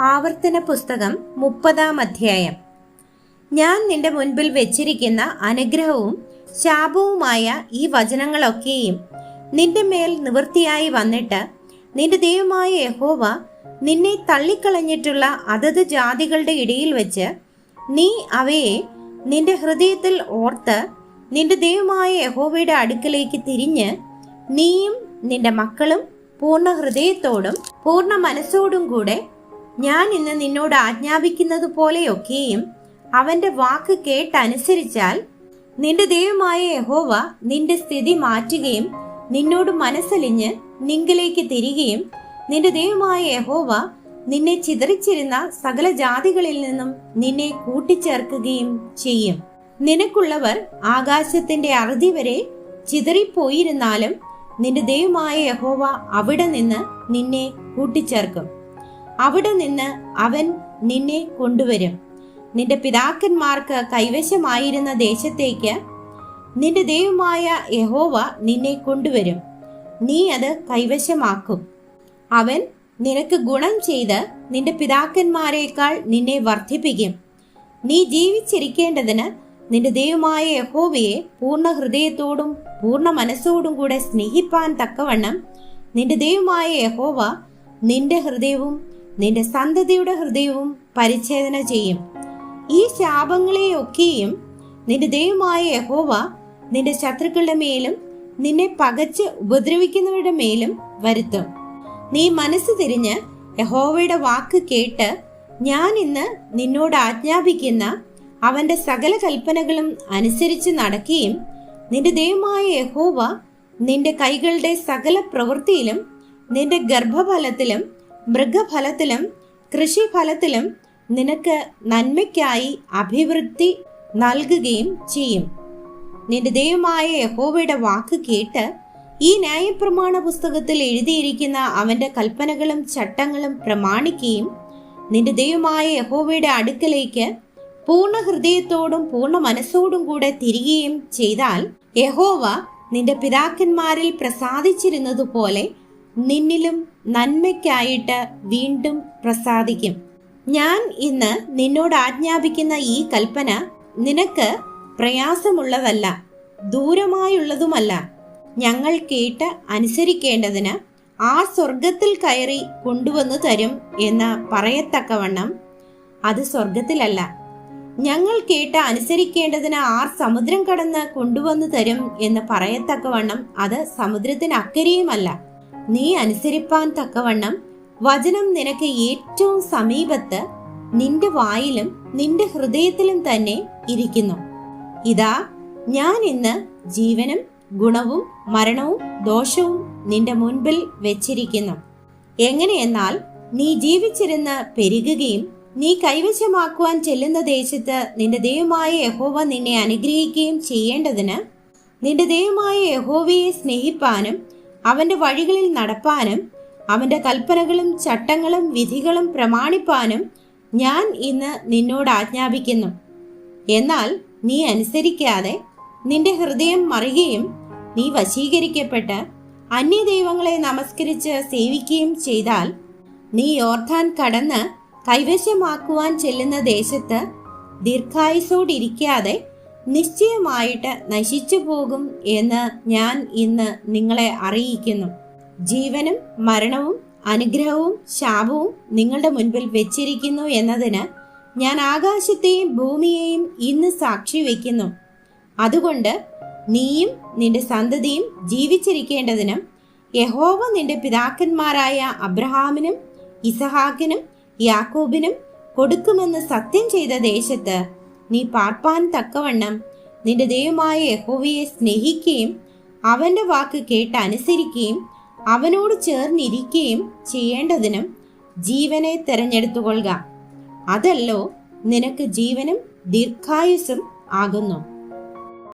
ആവർത്തന പുസ്തകം മുപ്പതാം അധ്യായം. ഞാൻ നിന്റെ മുൻപിൽ വെച്ചിരിക്കുന്ന അനുഗ്രഹവും ശാപവുമായ ഈ വചനങ്ങളൊക്കെയും നിന്റെ മേൽ നിവൃത്തിയായി വന്നിട്ട് നിന്റെ ദൈവമായ യഹോവ നിന്നെ തള്ളിക്കളഞ്ഞിട്ടുള്ള അതത് ജാതികളുടെ ഇടയിൽ വെച്ച് നീ അവയെ നിന്റെ ഹൃദയത്തിൽ ഓർത്ത് നിന്റെ ദൈവമായ യഹോവയുടെ അടുക്കലേക്ക് തിരിഞ്ഞ് നീയും നിന്റെ മക്കളും പൂർണ ഹൃദയത്തോടും പൂർണ മനസ്സോടും കൂടെ ഞാൻ ഇന്ന് നിന്നോട് ആജ്ഞാപിക്കുന്നത് പോലെയൊക്കെയും അവന്റെ വാക്ക് കേട്ടനുസരിച്ചാൽ നിന്റെ ദൈവമായ യഹോവ നിന്റെ സ്ഥിതി മാറ്റുകയും നിന്നോട് മനസ്സലിഞ്ഞ് നിങ്കിലേക്ക് തിരികെയും നിന്റെ ദൈവമായ യഹോവ നിന്നെ ചിതറിച്ചിരുന്ന സകല ജാതികളിൽ നിന്നും നിന്നെ കൂട്ടിച്ചേർക്കുകയും ചെയ്യും. നിനക്കുള്ളവർ ആകാശത്തിന്റെ അറുതി വരെ ചിതറിപ്പോയിരുന്നാലും നിന്റെ ദൈവമായ യഹോവ അവിടെ നിന്ന് നിന്നെ കൂട്ടിച്ചേർക്കും. അവിടെ നിന്ന് അവൻ നിന്നെ കൊണ്ടുവരും. നിന്റെ പിതാക്കന്മാർക്ക് കൈവശമായിരുന്ന ദേശത്തേക്ക് നിന്റെ ദൈവമായ യഹോവ നിന്നെ കൊണ്ടുവരും. നീ അത് കൈവശമാക്കും. അവൻ നിനക്ക് ഗുണം ചെയ്ത് നിന്റെ പിതാക്കന്മാരെക്കാൾ നിന്നെ വർദ്ധിപ്പിക്കും. നീ ജീവിച്ചിരിക്കേണ്ടതിന് നിന്റെ ദൈവമായ യഹോവയെ പൂർണ ഹൃദയത്തോടും പൂർണ മനസ്സോടും കൂടെ സ്നേഹിപ്പാൻ തക്കവണ്ണം നിന്റെ ദൈവമായ യഹോവ നിന്റെ ഹൃദയവും നിന്റെ സന്തതിയുടെ ഹൃദയവും പരിച്ഛേദന ചെയ്യും. ഈ ശാപങ്ങളെയൊക്കെയും നിന്റെ ദൈവമായ യഹോവ നിന്റെ ശത്രുക്കളുടെ മേലും നിന്നെ പകച്ച് ഉപദ്രവിക്കുന്നവരുടെ മേലും വരുത്തും. നീ മനസ്സ് തിരിഞ്ഞ് യഹോവയുടെ വാക്ക് കേട്ട് ഞാൻ ഇന്ന് നിന്നോട് ആജ്ഞാപിക്കുന്ന അവന്റെ സകല കൽപ്പനകളും അനുസരിച്ച് നടക്കുകയും നിന്റെ ദൈവമായ യഹോവ നിന്റെ കൈകളുടെ സകല പ്രവൃത്തിയിലും നിന്റെ ഗർഭഫലത്തിലും മൃഗഫലത്തിലും കൃഷിഫലത്തിലും നിനക്ക് നന്മയ്ക്കായി അഭിവൃദ്ധി നൽകുകയും ചെയ്യും. നിന്റെ ദൈവമായ യഹോവയുടെ വാക്ക് കേട്ട് ഈ ന്യായപ്രമാണ പുസ്തകത്തിൽ എഴുതിയിരിക്കുന്ന അവന്റെ കൽപ്പനകളും ചട്ടങ്ങളും പ്രമാണിക്കുകയും നിന്റെ ദൈവമായ യഹോവയുടെ അടുക്കലേക്ക് പൂർണ ഹൃദയത്തോടും പൂർണ മനസ്സോടും കൂടെ തിരികുകയും ചെയ്താൽ യഹോവ നിന്റെ പിതാക്കന്മാരിൽ പ്രസാദിച്ചിരുന്നതുപോലെ നിന്നിലും നന്മയ്ക്കായിട്ട് വീണ്ടും പ്രസാദിക്കും. ഞാൻ ഇന്ന് നിന്നോട് ആജ്ഞാപിക്കുന്ന ഈ കൽപ്പന നിനക്ക് പ്രയാസമുള്ളതല്ല ദൂരമായുള്ളതുമല്ല. ഞങ്ങൾ കേട്ട് അനുസരിക്കേണ്ടതിന് ആ സ്വർഗത്തിൽ കയറി കൊണ്ടുവന്നു തരും എന്ന് പറയത്തക്കവണ്ണം അത് സ്വർഗത്തിലല്ല ഞങ്ങൾ കേട്ട് അനുസരിക്കേണ്ടതിന് ആർ സമുദ്രം കടന്ന് കൊണ്ടുവന്നു തരും എന്ന് പറയത്തക്കവണ്ണം അത് സമുദ്രത്തിന് അക്കരെയുമല്ല നീ അനുസരിപ്പാൻ തക്കവണ്ണം വചനം നിനക്ക് ഏറ്റവും സമീപത്ത് നിന്റെ വായിലും നിന്റെ ഹൃദയത്തിലും തന്നെ ഇരിക്കുന്നു. ഇതാ ഞാൻ ഇന്ന് ജീവനും ഗുണവും മരണവും ദോഷവും നിന്റെ മുൻപിൽ വെച്ചിരിക്കുന്നു. എങ്ങനെയെന്നാൽ നീ ജീവിച്ചിരുന്ന് പെരുകുകയും നീ കൈവശമാക്കുവാൻ ചെല്ലുന്ന ദേശത്ത് നിന്റെ ദൈവമായ യഹോവ നിന്നെ അനുഗ്രഹിക്കുകയും ചെയ്യേണ്ടതിന് നിന്റെ ദൈവമായ യഹോവയെ സ്നേഹിപ്പാനും അവന്റെ വഴികളിൽ നടപ്പാനും അവന്റെ കൽപ്പനകളും ചട്ടങ്ങളും വിധികളും പ്രമാണിപ്പാനും ഞാൻ ഇന്ന് നിന്നോട് ആജ്ഞാപിക്കുന്നു. എന്നാൽ നീ അനുസരിക്കാതെ നിന്റെ ഹൃദയം മറിയുകയും നീ വശീകരിക്കപ്പെട്ട് അന്യ ദൈവങ്ങളെ നമസ്കരിച്ച് സേവിക്കുകയും ചെയ്താൽ നീ യോർധാൻ കടന്ന് കൈവശമാക്കുവാൻ ചെല്ലുന്ന ദേശത്ത് ദീർഘായുസോടിരിക്കാതെ നിശ്ചയമായിട്ട് നശിച്ചു പോകും എന്ന് ഞാൻ ഇന്ന് നിങ്ങളെ അറിയിക്കുന്നു. ജീവനും മരണവും അനുഗ്രഹവും ശാപവും നിങ്ങളുടെ മുൻപിൽ വെച്ചിരിക്കുന്നു എന്നതിന് ഞാൻ ആകാശത്തെയും ഭൂമിയെയും ഇന്ന് സാക്ഷി വയ്ക്കുന്നു. അതുകൊണ്ട് നീയും നിന്റെ സന്തതിയും ജീവിച്ചിരിക്കേണ്ടതിനും യഹോവ നിന്റെ പിതാക്കന്മാരായ അബ്രഹാമിനും ഇസഹാക്കിനും യാക്കോബിനും കൊടുക്കുമെന്ന് സത്യം ചെയ്ത ദേശത്ത് നീ പാർപ്പാൻ തക്കവണ്ണം നിന്റെ ദൈവമായ യഹോവയെ സ്നേഹിക്കുകയും അവന്റെ വാക്ക് കേട്ട് അനുസരിക്കുകയും അവനോട് ചേർന്നിരിക്കുകയും ചെയ്യേണ്ടതിനും ജീവനെ തെരഞ്ഞെടുത്തുകൊള്ളുക. അതല്ലോ നിനക്ക് ജീവനും ദീർഘായുസും ആകുന്നു.